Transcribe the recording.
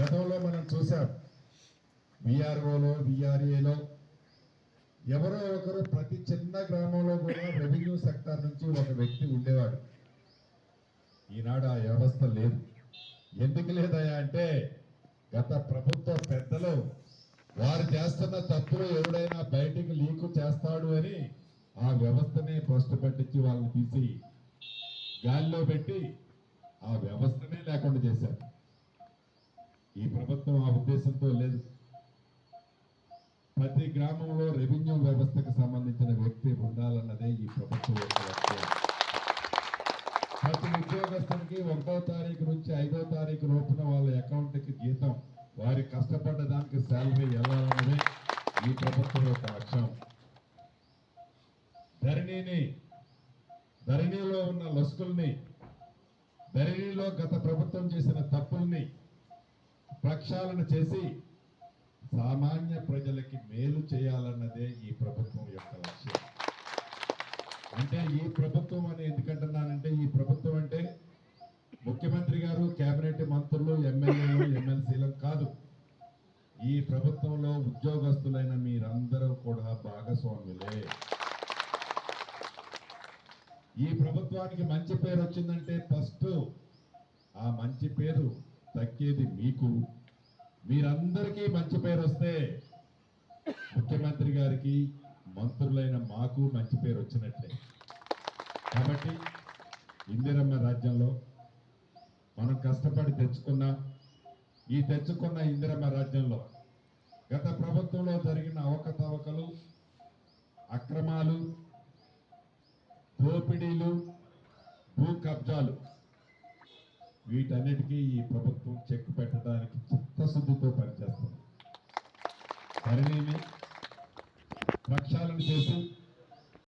గతంలో మనం చూసాం. విఆర్ఓలో విఆర్ఏలో ఎవరో ఒకరు ప్రతి చిన్న గ్రామంలో కూడా రెవెన్యూ సెక్టార్ నుంచి ఒక వ్యక్తి ఉండేవాడు. ఈనాడు ఆ వ్యవస్థ లేదు. ఎందుకు లేదయా అంటే గత ప్రభుత్వ పెద్దలు వారు చేస్తున్న తప్పులు ఎవడైనా బయటికి లీకు చేస్తాడు అని ఆ వ్యవస్థనే ఫస్ట్ పట్టించి వాళ్ళని తీసి గాలిలో పెట్టి ఆ వ్యవస్థనే లేకుండా చేశారు. ఈ ప్రభుత్వం ఆ ఉద్దేశంతో లేదు. ప్రతి గ్రామంలో రెవెన్యూ వ్యవస్థకు సంబంధించిన వ్యక్తి ఉండాలన్నదే ఈ ప్రభుత్వం యొక్క లక్ష్యం. ప్రతి ఉద్యోగస్తునికి ఒకటో తారీఖు నుంచి ఐదో తారీఖు లోపున వాళ్ళ అకౌంట్కి జీతం వారి కష్టపడ్డ దానికి శాలరీ వెళ్ళాలన్నదే ఈ ప్రభుత్వం యొక్క లక్ష్యం. ధరణిని ధరణిలో ఉన్న లొసుకుల్ని ధరణిలో గత ప్రభుత్వం చేసిన తప్పుల్ని ప్రక్షాళన చేసి సామాన్య ప్రజలకి మేలు చేయాలన్నదే ఈ ప్రభుత్వం యొక్క లక్ష్యం. అంటే ఈ ప్రభుత్వం అని ఎందుకంటున్నానంటే ఈ ప్రభుత్వం అంటే ముఖ్యమంత్రి గారు కేబినెట్ మంత్రులు ఎమ్మెల్యేలు ఎమ్మెల్సీలు కాదు. ఈ ప్రభుత్వంలో ఉద్యోగస్తులైన మీరందరూ కూడా భాగస్వాములే. ఈ ప్రభుత్వానికి మంచి పేరు వచ్చిందంటే ఫస్ట్ ఆ మంచి పేరు దక్కేది మీకు. మీరందరికీ మంచి పేరు వస్తే ముఖ్యమంత్రి గారికి మంత్రులైన మాకు మంచి పేరు వచ్చినట్లే. కాబట్టి ఇందిరమ్మ రాజ్యంలో మనం కష్టపడి తెచ్చుకున్న ఈ తెచ్చుకున్న ఇందిరమ్మ రాజ్యంలో గత ప్రభుత్వంలో జరిగిన అవకతవకలు అక్రమాలు దోపిడీలు భూ కబ్జాలు వీటన్నిటికీ ఈ ప్రభుత్వం చెక్ పెట్టడానికి చిత్తశుద్ధితో పనిచేస్తుంది. ధరణిని లక్ష్యాలను చేసి